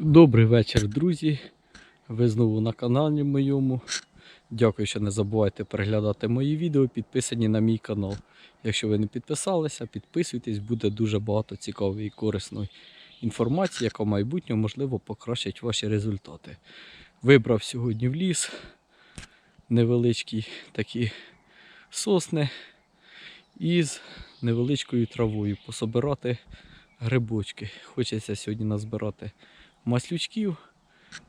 Добрий вечір, друзі. Ви знову на каналі моєму. Дякую, що не забувайте переглядати мої відео, підписані на мій канал. Якщо ви не підписалися, підписуйтесь, буде дуже багато цікавої і корисної інформації, яка в майбутньому можливо покращить ваші результати. Вибрав сьогодні в ліс невеличкі такі сосни із невеличкою травою пособирати грибочки. Хочеться сьогодні назбирати маслючків.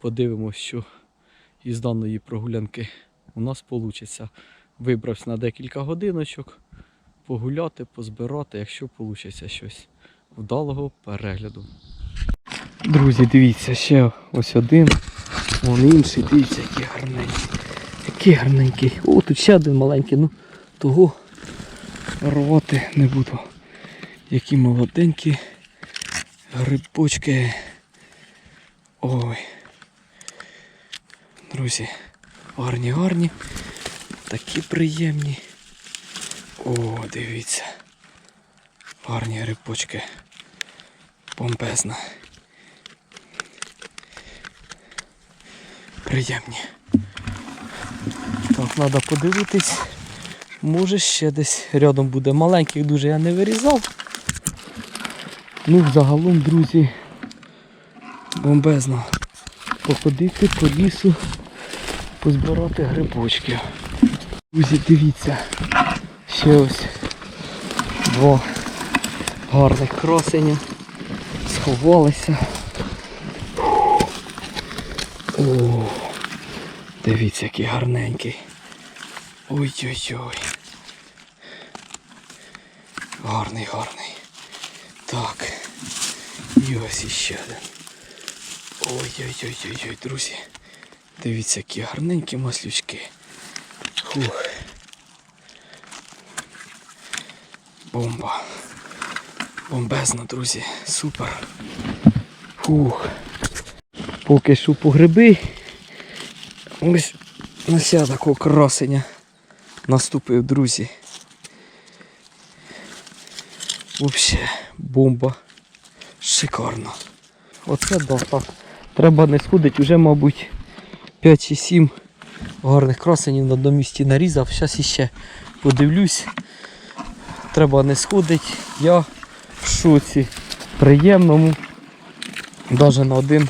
Подивимось, що із даної прогулянки у нас вийде. Вибрався на декілька годиночок, погуляти, позбирати, якщо вийде щось вдалого перегляду. Друзі, дивіться, ще ось один, вон інший, дивіться, який гарненький. Який гарненький. О, тут ще один маленький, ну того рвати не буду. Які молоденькі грибочки. Ой. Друзі, гарні, гарні. Такі приємні. О, дивіться. Гарні грибочки. Бомбезна. Приємні. Так, треба подивитись. Може ще десь рядом буде. Маленьких дуже я не вирізав. Ну, загалом, друзі, бомбезно. Походити по лісу, позбирати грибочки. Друзі, дивіться. Ще ось два гарних красення. Сховалися. О, дивіться, який гарненький. Ой-ой-ой. Гарний, гарний. Так. І ось іще один. Ой-ой-ой-ой, друзі. Дивіться, які гарненькі маслючки. Фух. Бомба. Бомбезно, друзі. Супер. Фух. Поки по гриби. Ось на ся такого красення наступив, друзі. Взагалі, бомба. Шикарно. Оце так. Треба не сходити, вже, мабуть, 5 чи 7 гарних красенів на одному місці нарізав. Зараз іще подивлюсь. Треба не сходити. Я в шоці приємному. Навіть на один,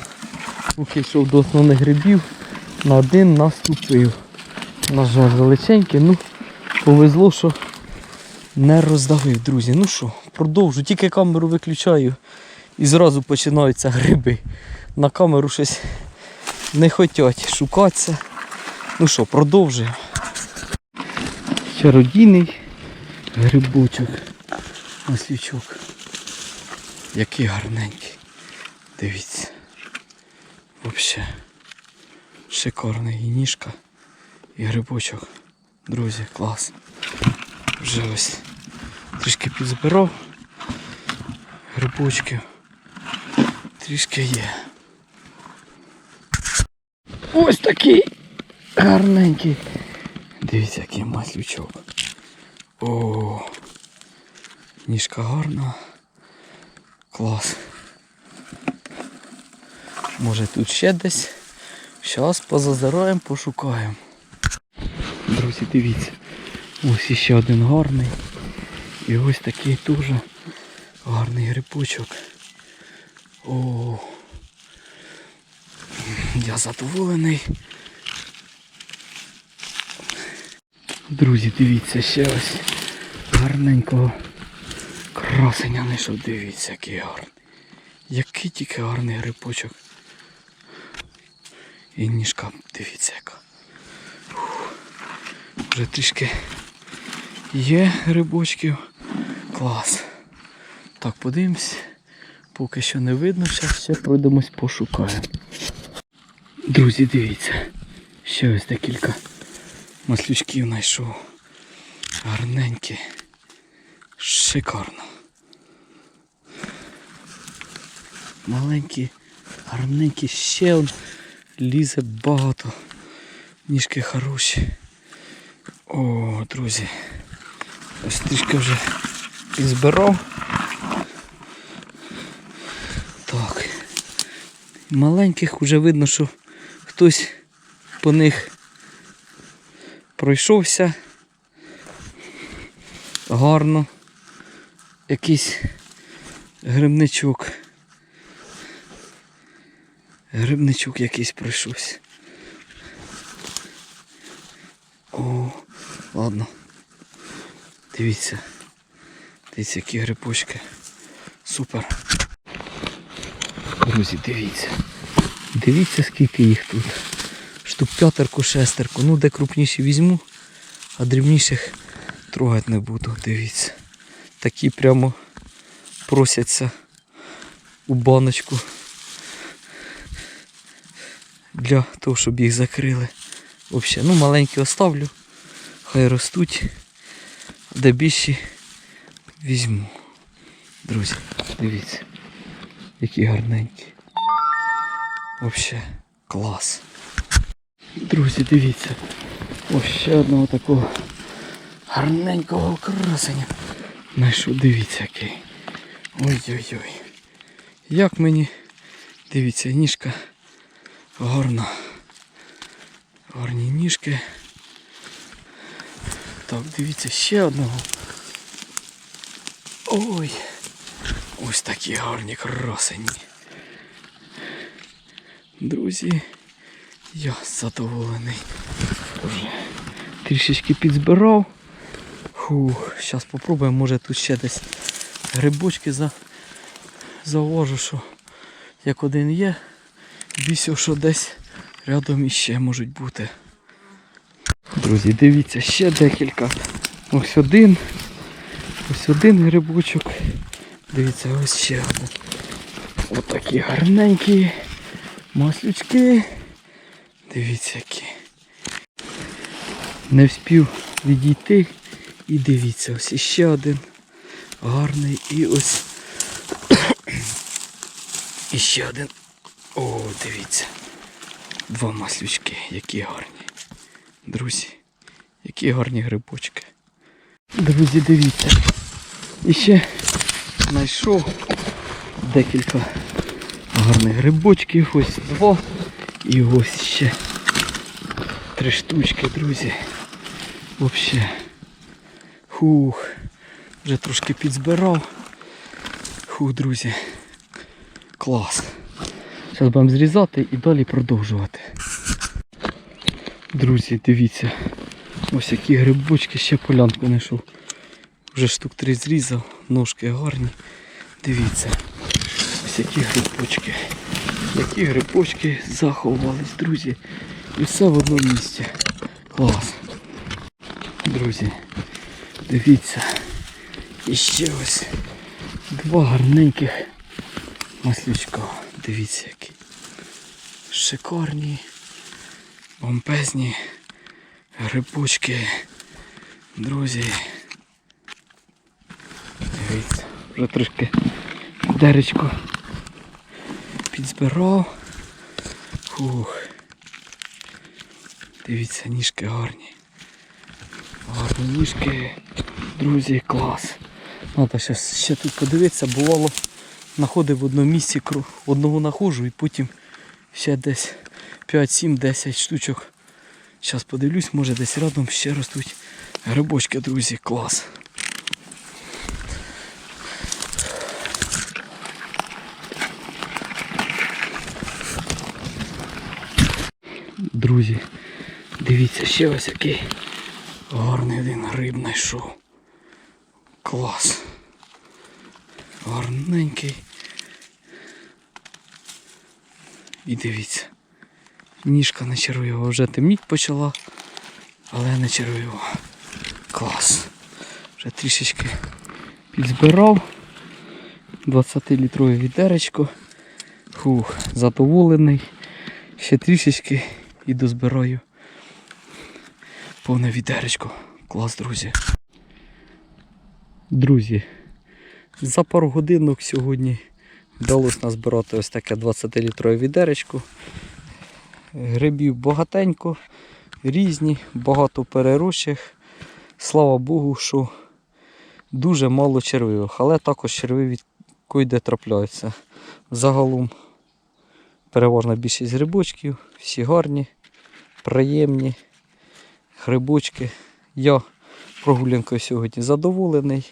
поки йшов до основних грибів, на один наступив. На жаль, величенький, ну повезло, що не роздавив, друзі. Ну що, продовжу, тільки камеру виключаю і зразу починаються гриби. На камеру щось не хочуть шукатися. Ну що, продовжуємо. Чародійний грибочок. Маслючок. Який гарненький. Дивіться. Взагалі. Шикарний і ніжка, і грибочок. Друзі, клас. Вже ось трішки підзбирав грибочків. Трішки є. Ось такий гарненький. Дивіться, який маслючок. О, ніжка гарна. Клас. Може тут ще десь. Зараз позазираємо, пошукаємо. Друзі, дивіться. Ось іще один гарний. І ось такий дуже гарний грибочок. О, я задоволений. Друзі, дивіться, ще ось гарненького красення знайшов. Дивіться, який гарний. Який тільки гарний грибочок. І ніжка, дивіться яка. Вже трішки є грибочків. Клас. Так, подивимось. Поки що не видно, зараз ще пройдемось пошукаємо. Друзі, дивіться. Ще ось декілька маслючків знайшов. Гарненькі. Шикарно. Маленькі, гарненькі, ще он лізе багато. Ніжки хороші. О, друзі. Ось трішки вже і збирав. Так. Маленьких вже видно, що хтось по них пройшовся. Гарно. Якийсь грибничок. Грибничок якийсь пройшовся. О, ладно. Дивіться. Дивіться, які грибочки. Супер. Друзі, дивіться. Дивіться, скільки їх тут. Штук п'ятерку, шестерку. Ну, де крупніші візьму, а дрібніших трогати не буду. Дивіться. Такі прямо просяться у баночку для того, щоб їх закрили. Взагалі, ну маленькі оставлю, хай ростуть, а де більші візьму. Друзі, дивіться, які гарненькі. Взагалі, клас. Друзі, дивіться. Ось ще одного такого гарненького красення. Знайшов, дивіться який. Ой-ой-ой. Як мені, дивіться, ніжка гарна. Гарні ніжки. Так, дивіться, ще одного. Ой. Ось такі гарні красені. Друзі, я задоволений. Вже трішечки підзбирав. Зараз спробуємо, може тут ще десь грибочки за... зауважу, що як один є, бісів, що десь рядом іще можуть бути. Друзі, дивіться, ще декілька. Ось один. Ось один грибочок. Дивіться, ось ще один. Ось такі гарненькі маслючки. Дивіться які. Не вспів відійти. І дивіться, ось іще один гарний. І ось іще один. О, дивіться. Два маслючки, які гарні. Друзі, які гарні грибочки. Друзі, дивіться. І ще знайшов декілька гарних грибочків. Ось два. І ось ще три штучки, друзі. Взагалі. Хух. Вже трошки підзбирав. Хух, друзі. Клас. Зараз будемо зрізати і далі продовжувати. Друзі, дивіться. Ось які грибочки, ще полянку знайшов. Вже штук три зрізав, ножки гарні. Дивіться. Ось які грибочки. Які грибочки заховались, друзі. І все в одному місці. Клас. Друзі, дивіться. І ще ось два гарненьких маслючка. Дивіться які. Шикарні, бомбезні грибочки. Друзі. Дивіться, вже трошки деречко підзбирав. Фух. Дивіться, ніжки гарні. Гарні ніжки. Друзі, клас. Треба ще, ще тут подивитися, бувало, знаходив в одному місці одного нахожу і потім ще десь 5-7-10 штучок. Зараз подивлюсь, може десь рядом ще ростуть грибочки, друзі, клас. Друзі, дивіться, ще ось який гарний один гриб знайшов. Клас. Гарненький. І дивіться. Ніжка не червива, вже темніть почала, але не червива. Клас. Вже трішечки підзбирав. 20-літрове відеречко. Фух, задоволений. Ще трішечки і дозбираю повне відеречко. Клас, друзі. Друзі, за пару годинок сьогодні вдалося назбирати ось таке 20-літрове відеречко. Грибів багатенько, різні, багато перерощих. Слава Богу, що дуже мало червивих, але також червиві койде трапляються. Загалом переважна більшість грибочків, всі гарні, приємні грибочки. Я прогулянкою сьогодні задоволений.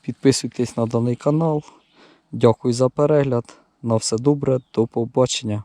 Підписуйтесь на даний канал. Дякую за перегляд. На все добре, до побачення.